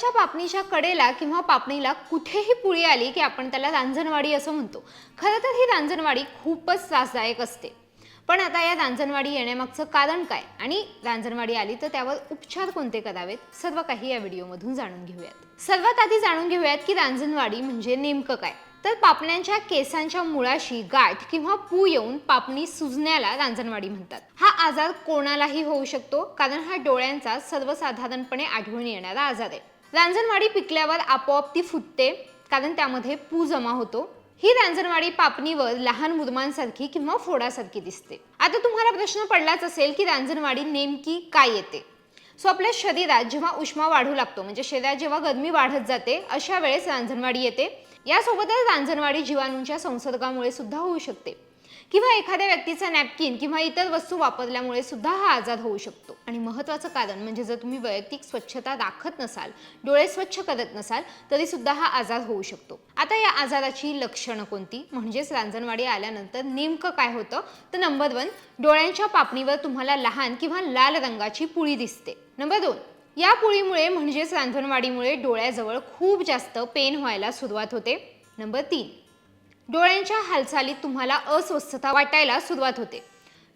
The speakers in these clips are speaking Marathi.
डोळ्यांच्या पापणीच्या कडेला किंवा पापणीला कुठेही पुळी आली की आपण त्याला रांजणवाडी असं म्हणतो. खरं तर ही रांजणवाडी खूपच त्रासदायक असते. पण आता या रांजणवाडी येण्यामागचं कारण काय? आणि रांजणवाडी आली तर त्यावर उपचार कोणते करावेत? सर्व काही या व्हिडिओमधून जाणून घेऊयात. सर्वात आधी जाणून घेऊयात की रांजणवाडी म्हणजे नेमकं काय? तर पापण्यांच्या केसांच्या मुळाशी गाठ किंवा पू येऊन पापणी सुजण्याला रांजणवाडी म्हणतात. हा आजार कोणालाही होऊ शकतो कारण हा डोळ्यांचा सर्वसाधारणपणे आढळून येणारा आजार आहे. रांजणवाडी पिकल्यावर आपोआप ती फुटते कारण त्यामध्ये पू जमा होतो. ही रांजणवाडी पापणीवर लहान मुरमांसारखी किंवा फोडासारखी दिसते. आता तुम्हाला प्रश्न पडलाच असेल की रांजणवाडी नेमकी काय येते? सो आपल्या शरीरात जेव्हा उष्मा वाढू लागतो म्हणजे शरीरात जेव्हा गरमी वाढत जाते अशा वेळेस रांजणवाडी येते. यासोबतच रांजणवाडी जीवाणूंच्या संसर्गामुळे सुद्धा होऊ शकते. किंवा एखाद्या व्यक्तीचा नॅपकिन किंवा इतर वस्तू वापरल्यामुळे सुद्धा हा आजार होऊ शकतो. आणि महत्त्वाचं कारण म्हणजे जर तुम्ही वैयक्तिक स्वच्छता राखत नसाल डोळे स्वच्छ करत नसाल तरी सुद्धा हा आजार होऊ शकतो. आता या आजाराची लक्षणं कोणती? म्हणजेच रांजणवाडी आल्यानंतर नेमकं काय होतं? तर नंबर वन डोळ्यांच्या पापणीवर तुम्हाला लहान किंवा लाल रंगाची पुळी दिसते. नंबर दोन या पुळीमुळे म्हणजेच रांजणवाडीमुळे डोळ्याजवळ खूप जास्त पेन व्हायला सुरुवात होते. नंबर तीन डोळ्यांच्या हालचालीत तुम्हाला अस्वस्थता वाटायला सुरुवात होते.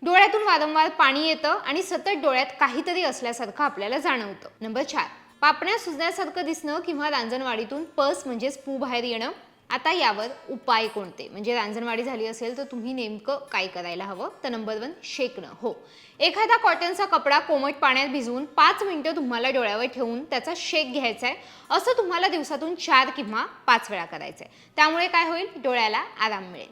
डोळ्यातून वारंवार पाणी येतं आणि सतत डोळ्यात काहीतरी असल्यासारखं आपल्याला जाणवतं. नंबर चार पापण्या सुजण्यासारखं दिसणं किंवा रांजणवाडीतून पस म्हणजेच पू बाहेर येणं आता यावर उपाय कोणते? म्हणजे रांजणवाडी झाली असेल तर तुम्ही नेमकं काय करायला हवं? तर नंबर वन शेकणं. हो. एखादा कॉटनचा कपडा कोमट पाण्यात भिजवून पाच मिनटं तुम्हाला डोळ्यावर ठेवून त्याचा शेक घ्यायचा आहे. असं तुम्हाला दिवसातून चार किंवा पाच वेळा करायचं आहे त्यामुळे काय होईल? डोळ्याला आराम मिळेल.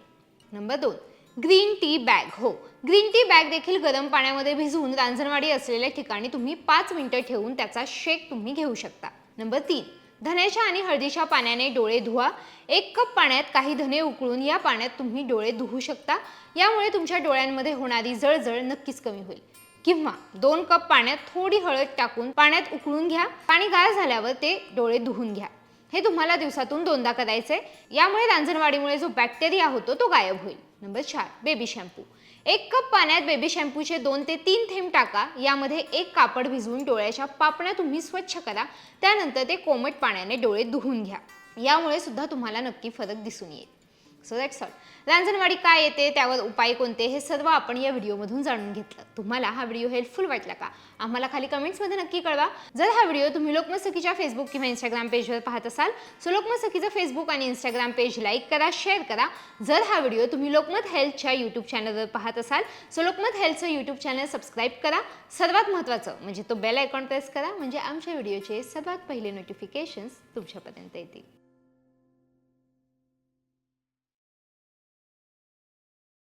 नंबर दोन ग्रीन टी बॅग हो. ग्रीन टी बॅग देखील गरम पाण्यामध्ये भिजवून रांजणवाडी असलेल्या ठिकाणी तुम्ही पाच मिनिटं ठेवून त्याचा शेक तुम्ही घेऊ शकता. नंबर तीन धन्याच्या आणि हळदीच्या पाण्याने डोळे धुवा. एक कप पाण्यात काही धने उकळून या पाण्यात तुम्ही डोळे धुवू शकता. यामुळे तुमच्या डोळ्यांमध्ये होणारी जळजळ नक्कीच कमी होईल. किंवा दोन कप पाण्यात थोडी हळद टाकून पाण्यात उकळून घ्या. पाणी गार झाल्यावर ते डोळे धुवून घ्या. हे तुम्हाला दिवसातून दोनदा करायचे यामुळे रांजणवाडीमुळे जो बॅक्टेरिया होतो तो गायब होईल. नंबर चार बेबी शॅम्पू. एक कप पाण्यात बेबी शॅम्पूचे दोन ते तीन थेंब टाका. यामध्ये एक कापड भिजवून डोळ्याच्या पापण्या तुम्ही स्वच्छ करा. त्यानंतर ते कोमट पाण्याने डोळे धुवून घ्या. यामुळे सुद्धा तुम्हाला नक्की फरक दिसून येईल. सो दॅट्स ऑल रांजणवाडी काय येते? त्यावर उपाय कोणते? हे सर्व आपण या व्हिडिओमधून जाणून घेतलं. तुम्हाला हा व्हिडिओ हेल्पफुल वाटला का? आम्हाला खाली कमेंट्समध्ये नक्की कळवा. जर हा व्हिडिओ तुम्ही लोकमत सखीच्या फेसबुक किंवा इंस्टाग्राम पेजवर पाहत असाल सो लोकमत सखीचं फेसबुक आणि इंस्टाग्राम पेज लाईक करा शेअर करा. जर हा व्हिडिओ तुम्ही लोकमत हेल्थच्या यूट्यूब चॅनलवर पाहत असाल सो लोकमत हेल्थचं यूट्यूब चॅनल सबस्क्राईब करा. सर्वात महत्त्वाचं म्हणजे तो बेल आयकॉन प्रेस करा म्हणजे आमच्या व्हिडिओचे सर्वात पहिले नोटिफिकेशन्स तुमच्यापर्यंत येतील.